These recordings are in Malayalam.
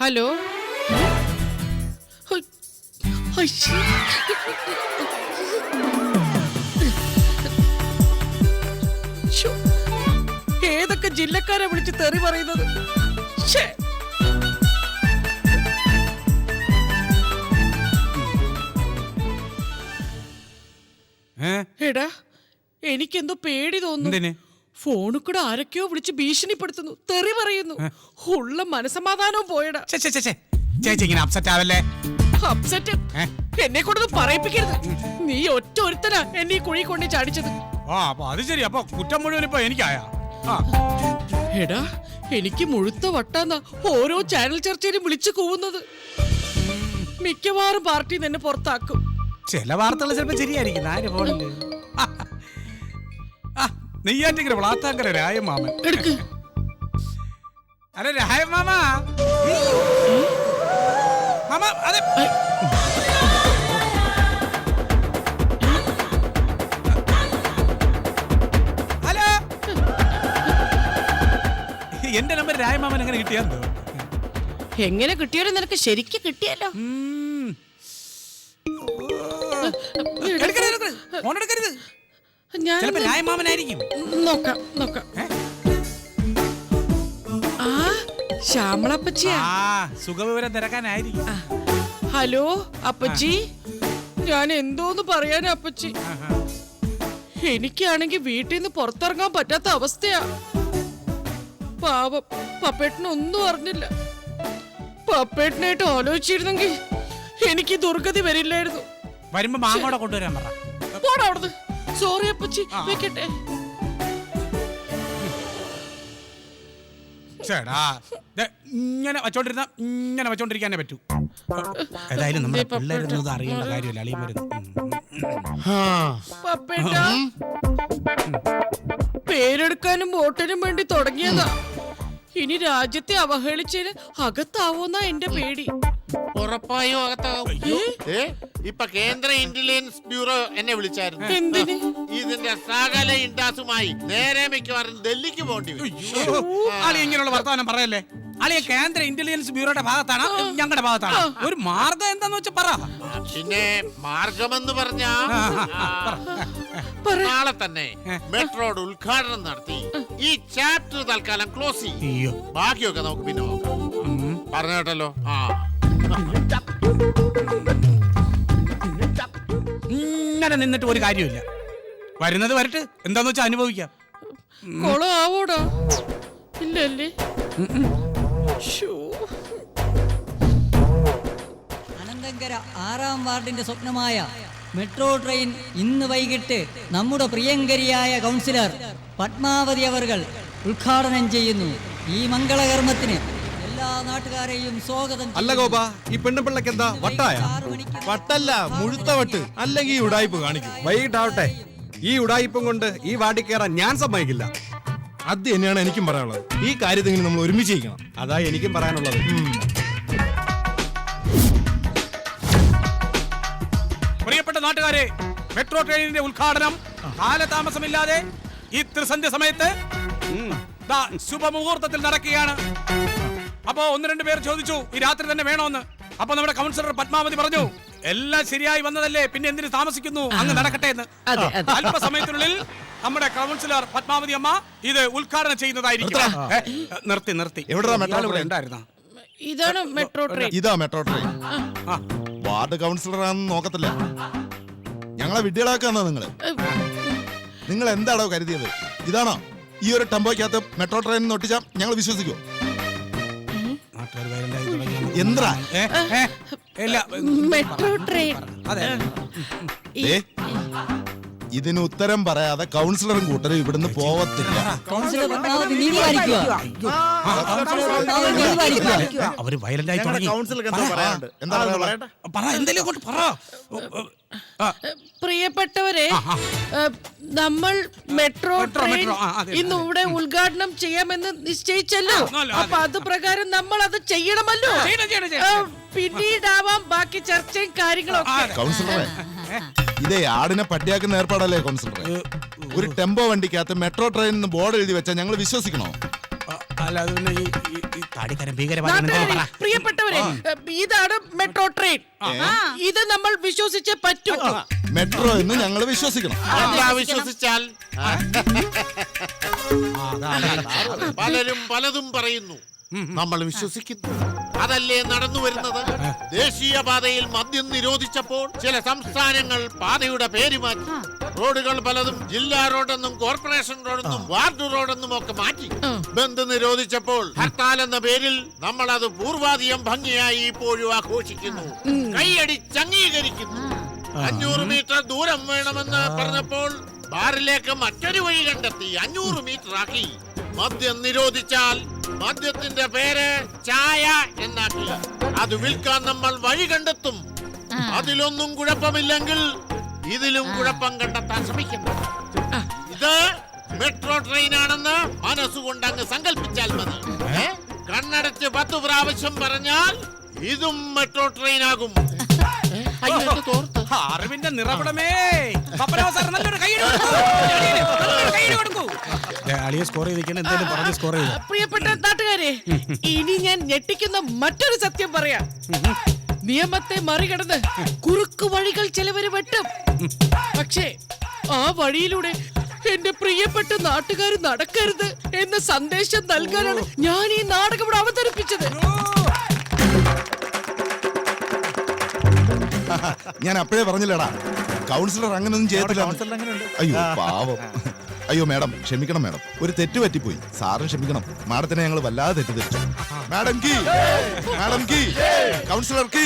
ഹലോ? ഏതൊക്കെ ജില്ലക്കാരെ വിളിച്ച് തെറി പറയുന്നത്? എടാ എനിക്കെന്തോ പേടി തോന്നുന്നു. ഫോണിൽ കൂടെ ആരൊക്കെയോ വിളിച്ച് ഭീഷണിപ്പെടുത്തുന്നു തെറി പറയുന്നു. ഉള്ള മനസമാധാനവും പോയടാ. ഛെ, ഛെ, ഛെ, ഛെ. ചേച്ചി ഇങ്ങനെ അപ്സെറ്റ് ആവല്ലേ? അപ്സെറ്റ് ഏ? എന്നെ കൊണ്ടൊന്നും പറയിപ്പിക്കരുത്. നീ ഒറ്റ ഒരുത്തനാ എന്നെ ഈ കുഴി കൊണ്ട് ചാടിച്ചത്. ആ അപ്പൊ അത് ശരി. അപ്പൊ കുറ്റം മുഴുവൻ ഇപ്പൊ എനിക്കായാ. ആ. എടാ എനിക്ക് മുഴുത്ത വട്ടാന്ന ഓരോ ചാനൽ ചർച്ചയിലും വിളിച്ചു കൂവുന്നത്. മിക്കവാറും പാർട്ടി നിന്നെ പുറത്താക്കും. ചില വാർത്തകൾ ചിലപ്പോ ശരിയായിരിക്കും. ആര് ഫോണിൽ നെയ്യാറ്റിക്കര വളാത്താങ്കര രായമാമൻ. അരെ രായമാമ. മാമ അതെ. ഹലോ. എന്റെ നമ്പർ രായമാമൻ എങ്ങനെ കിട്ടിയാന്നോ എങ്ങനെ കിട്ടിയാലും നിനക്ക് ശരിക്ക് കിട്ടിയല്ലോ. ഫോൺ എടുക്കരുത്. ഞാൻ ചിലപ്പോ രായമാമനായിരിക്കും നോക്കാം നോക്കാം? ആ ശ്യാമളപ്പച്ചിയാ. ആ സുഖവിവരം തിരക്കാനായിരിക്കും. ഹലോ അപ്പച്ചി? ഞാൻ എന്തോന്ന് പറയാനാ അപ്പച്ചി? ആഹാ. എനിക്കാണെങ്കിൽ വീട്ടിൽ നിന്ന് പുറത്തിറങ്ങാൻ പറ്റാത്ത അവസ്ഥയാ. പാവം പപ്പേട്ടനൊന്നും അറിഞ്ഞില്ല. പപ്പേട്ടനായിട്ട് ആലോചിച്ചിരുന്നെങ്കിൽ എനിക്ക് ദുർഗതി വരില്ലായിരുന്നു. വരുമ്പോ മാങ്ങോടെ കൊണ്ടുവരാൻ പറ. പോടാ അവിടുന്ന്. സോറി അപ്പച്ചി. വെക്കട്ടെ. ചേടാ ഇങ്ങനെ വച്ചോണ്ടിരുന്ന ഇങ്ങനെ വച്ചോണ്ടിരിക്കാനേ പറ്റൂ. ഏതായാലും നമ്മുടെ പിള്ളേരൊന്നും അറിയേണ്ട കാര്യമില്ല. അളിയും വരുന്നു. പേരെടുക്കാനും വോട്ടിനും വേണ്ടി തുടങ്ങിയതാ. ഇനി രാജ്യത്തെ അവഹേളിച്ചതിന് അകത്താവോന്നാ എന്റെ പേടി. ഉറപ്പായും അകത്താവും. ഏ? ഇപ്പൊ കേന്ദ്ര ഇന്റലിജൻസ് ബ്യൂറോ എന്നെ വിളിച്ചായിരുന്നു. ഇതിന്റെ സകല ഇൻഡാസുമായി നേരെ മിക്കവാറും ഡൽഹിക്ക് പോകേണ്ടി വരും. അളി ഇങ്ങനെയുള്ള വർത്തമാനം പറയല്ലേ? അളിയ കേന്ദ്ര ഇന്റലിജൻസ് ബ്യൂറോയുടെ ഭാഗത്താണ് ഞങ്ങളുടെ ഭാഗത്താണ്. ഒരു മാർഗം എന്താന്ന് വെച്ചാ പറ. പിന്നെ മാർഗമെന്ന് പറഞ്ഞ പറ. നാളെ തന്നെ മെട്രോയുടെ ഉദ്ഘാടനം നടത്തി ഈ ചാപ്റ്റർ തൽക്കാലം ക്ലോസ് ചെയ്യും. അയ്യോ. ബാക്കിയൊക്കെ നമുക്ക് പിന്നെ നോക്കാം. പറഞ്ഞോട്ടല്ലോ പറഞ്ഞു കേട്ടല്ലോ? ആ. ഇങ്ങനെ നിന്നിട്ട് ഒരു കാര്യമില്ല വരുന്നത് വരട്ടെ. എന്താന്ന് വെച്ചാൽ അനുഭവിക്കാം. കൊളം ആവൂടാ ഇല്ലല്ലേ? ശ്ശോ. അനന്തങ്കര ആറാം വാർഡിന്റെ സ്വപ്നമായ മെട്രോ ട്രെയിൻ ഇന്ന് വൈകിട്ട് നമ്മുടെ പ്രിയങ്കരിയായ കൗൺസിലർ പത്മാവതി അവർ ഉദ്ഘാടനം ചെയ്യുന്നു. ഈ മംഗളകർമ്മത്തിന് എല്ലാ നാട്ടുകാരെയും സ്വാഗതം അല്ല. ഗോപ ഈ പെണ്ണുപിള്ളക്ക് എന്താ വട്ടായ? വട്ടല്ല മുഴുത്ത വട്ട്. അല്ലെങ്കിൽ ഈ ഉടായിപ്പ് കാണിക്കും. വൈകിട്ടാവട്ടെ. ഈ ഉടായ്പം കൊണ്ട് ഈ വാടി കയറാൻ ഞാൻ സമ്മതിക്കില്ല. അത് തന്നെയാണ് എനിക്കും പറയാനുള്ളത്. ഈ കാര്യത്തിൽ നമ്മൾ ഒരുമിച്ച് ചെയ്യണം അതാ എനിക്കും പറയാനുള്ളത്. പ്രിയപ്പെട്ട നാട്ടുകാരെ മെട്രോ ട്രെയിനിന്റെ ഉദ്ഘാടനം. കാലതാമസമില്ലാതെ ഈ ത്രിസന്ധ്യ സമയത്ത് ദാ ശുഭമുഹൂർത്തത്തിൽ നടക്കുകയാണ്. അപ്പോ ഒന്ന് രണ്ട് പേർ ചോദിച്ചു ഈ രാത്രി തന്നെ വേണോന്ന്? അപ്പൊ നമ്മുടെ കൗൺസിലർ പത്മാവതി പറഞ്ഞു എല്ലാം ശരിയായി വന്നതല്ലേ പിന്നെ എന്തിനു താമസിക്കുന്നു? അങ്ങ് നടക്കട്ടെ എന്ന്. അല്പസമയത്തിനുള്ളിൽ നമ്മുടെ കൗൺസിലർ പത്മാവതി അമ്മ ഇത് ഉദ്ഘാടനം ചെയ്യുന്നതായിരിക്കും. നിർത്തി നിർത്തി? ഉണ്ടായിരുന്നോ? ഇതാണ് മെട്രോ ട്രെയിൻ. ഇതാ മെട്രോ ട്രെയിൻ. വാർഡ് കൗൺസിലർ ആണെന്ന് നോക്കത്തില്ല. ഞങ്ങളെ വിഡ്ഢികളാക്കാന്നോ നിങ്ങൾ. നിങ്ങൾ എന്താണോ കരുതിയത്? ഇതാണോ? ഈ ഒരു ടെമ്പോയ്ക്കകത്ത് മെട്രോ ട്രെയിൻ ഒട്ടിച്ചാൽ ഞങ്ങൾ വിശ്വസിക്കോ? ഏ, ഏ, ഇല്ല. Metro train. അതെ. ഏ? ഇതിന് ഉത്തരം പറയാതെ കൗൺസിലറും കൂട്ടരും ഇവിടുന്ന് പോവത്തില്ല. കൗൺസിലർ പത്മാവതി നീതി പാലിക്കുക കൗൺസിലർ പത്മാവതി നീതി പാലിക്കുക അവർ വയലന്റായി തുടങ്ങി. എന്താ പറയാ പറ എന്തെങ്കിലും അങ്ങോട്ട് പറ. ഓ, ഓ, ആ, പ്രിയപ്പെട്ടവരെ നമ്മൾ മെട്രോ മെട്രോ, ട്രെയിൻ മെട്രോ, ആ, അതെ, ഇന്ന് ഇവിടെ ഉദ്ഘാടനം ചെയ്യാമെന്ന് നിശ്ചയിച്ചല്ലോ. ആ, അതെ. അപ്പൊ അത് പ്രകാരം നമ്മൾ അത് ചെയ്യണമല്ലോ. ചെയ്യണം, ചെയ്യണം. പിന്നീടാവാം ബാക്കി ചർച്ചയും കാര്യങ്ങളും ഒക്കെ കൗൺസിലറെ. ഇതേ ആടിനെ പട്ടിയാക്കുന്ന ഏർപ്പാടല്ലേ കോൺസെൻട്രേ ഒരു ടെമ്പോ വണ്ടിക്കകത്ത് മെട്രോ ട്രെയിൻ ബോർഡ് എഴുതി വെച്ചാൽ ഞങ്ങൾ വിശ്വസിക്കണോ? അല്ല അത് ഈ ഈ- ഈ താടിക്കാരൻ ഭീകരവാദി നാട്ടുകാരെ പ്രിയപ്പെട്ടവരെ ഇതാണ് മെട്രോ ട്രെയിൻ. ഇത് നമ്മൾ വിശ്വസിച്ചേ പറ്റൂ. മെട്രോ എന്ന് ഞങ്ങൾ വിശ്വസിക്കണം. എന്താ വിശ്വസിച്ചാൽ. പലരും പലതും പറയുന്നു. നമ്മൾ വിശ്വസിക്കുന്നു. അതല്ലേ നടന്നു വരുന്നത്? ദേശീയപാതയിൽ മദ്യം നിരോധിച്ചപ്പോൾ ചില സംസ്ഥാനങ്ങൾ പാതയുടെ പേര് മാറ്റി. റോഡുകൾ പലതും ജില്ലാ റോഡെന്നും കോർപ്പറേഷൻ റോഡെന്നും വാർഡ് റോഡെന്നും ഒക്കെ മാറ്റി. ബന്ദ് നിരോധിച്ചപ്പോൾ ഹർത്താൽ എന്ന പേരിൽ നമ്മൾ അത് പൂർവാധികം ഭംഗിയായി ഇപ്പോഴും ആഘോഷിക്കുന്നു. കൈയടിച്ച് അംഗീകരിക്കുന്നു അഞ്ഞൂറ് മീറ്റർ ദൂരം വേണമെന്ന് പറഞ്ഞപ്പോൾ ബാറിലേക്ക് മറ്റൊരു വഴി കണ്ടെത്തി. അഞ്ഞൂറ് മീറ്റർ ആക്കി മദ്യം നിരോധിച്ചാൽ മദ്യത്തിന്റെ പേര് ചായ എന്നാക്കി. അത് വിൽക്കാൻ നമ്മൾ വഴി കണ്ടെത്തും. അതിലൊന്നും കുഴപ്പമില്ലെങ്കിൽ ഇതിലും കുഴപ്പം കണ്ടെത്താൻ ശ്രമിക്കുന്നു. ഇത് മെട്രോ ട്രെയിൻ ആണെന്ന് മനസ്സുകൊണ്ട് അങ്ങ് സങ്കല്പിച്ചാൽ മതി കണ്ണടച്ച് പത്ത് പ്രാവശ്യം പറഞ്ഞാൽ ഇതും മെട്രോ ട്രെയിൻ ആകും. അറിവിന്റെ നിറവിടമേ. നല്ലൊരു കൈയ്യടി കൊടുക്കൂ. അളിയെ സ്കോർ ചെയ്തിരിക്കണം എന്തേലും പറഞ്ഞ് സ്കോർ ചെയ്തു? പ്രിയപ്പെട്ട നാട്ടുകാരെ ഇനി ഞാൻ ഞെട്ടിക്കുന്ന മറ്റൊരു സത്യം പറയാം. നിയമത്തെ മറികടന്ന് കുറുക്കു വഴികൾ ചിലവര് വെട്ടും. പക്ഷേ ആ വഴിയിലൂടെ എന്റെ പ്രിയപ്പെട്ട നാട്ടുകാർ നടക്കരുത് എന്ന സന്ദേശം നൽകാനാണ് ഞാൻ ഈ നാടകം ഇവിടെ അവതരിപ്പിച്ചത്. ഞാൻ അപ്പോഴേ പറഞ്ഞില്ലടാ. കൗൺസിലർ അങ്ങനൊന്നും ചെയ്യത്തില്ല. അയ്യോ പാവം. അയ്യോ മാഡം ക്ഷമിക്കണം മാഡം. ഒരു തെറ്റ് പറ്റിപ്പോയി. സാറിന് ക്ഷമിക്കണം. മാഡത്തിനെ ഞങ്ങൾ വല്ലാതെ തെറ്റിദ്ധരിച്ചു. മാഡം കി മാഡം കി കൗൺസിലർ കി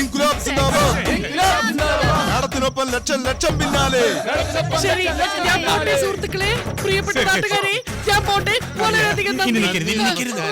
ഇൻകുലാബ് സിന്ദാബാദ്. മാഡത്തിനൊപ്പം ലക്ഷം ലക്ഷം പിന്നാലെ. ശരി ഞാൻ പോട്ടെ സുഹൃത്തുക്കളെ. പ്രിയപ്പെട്ട നാട്ടുകാരെ ഞാൻ പോട്ടെ. വളരെയധികം ഇനി നിൽക്കരുത്, ഇനി നിൽക്കരുത്.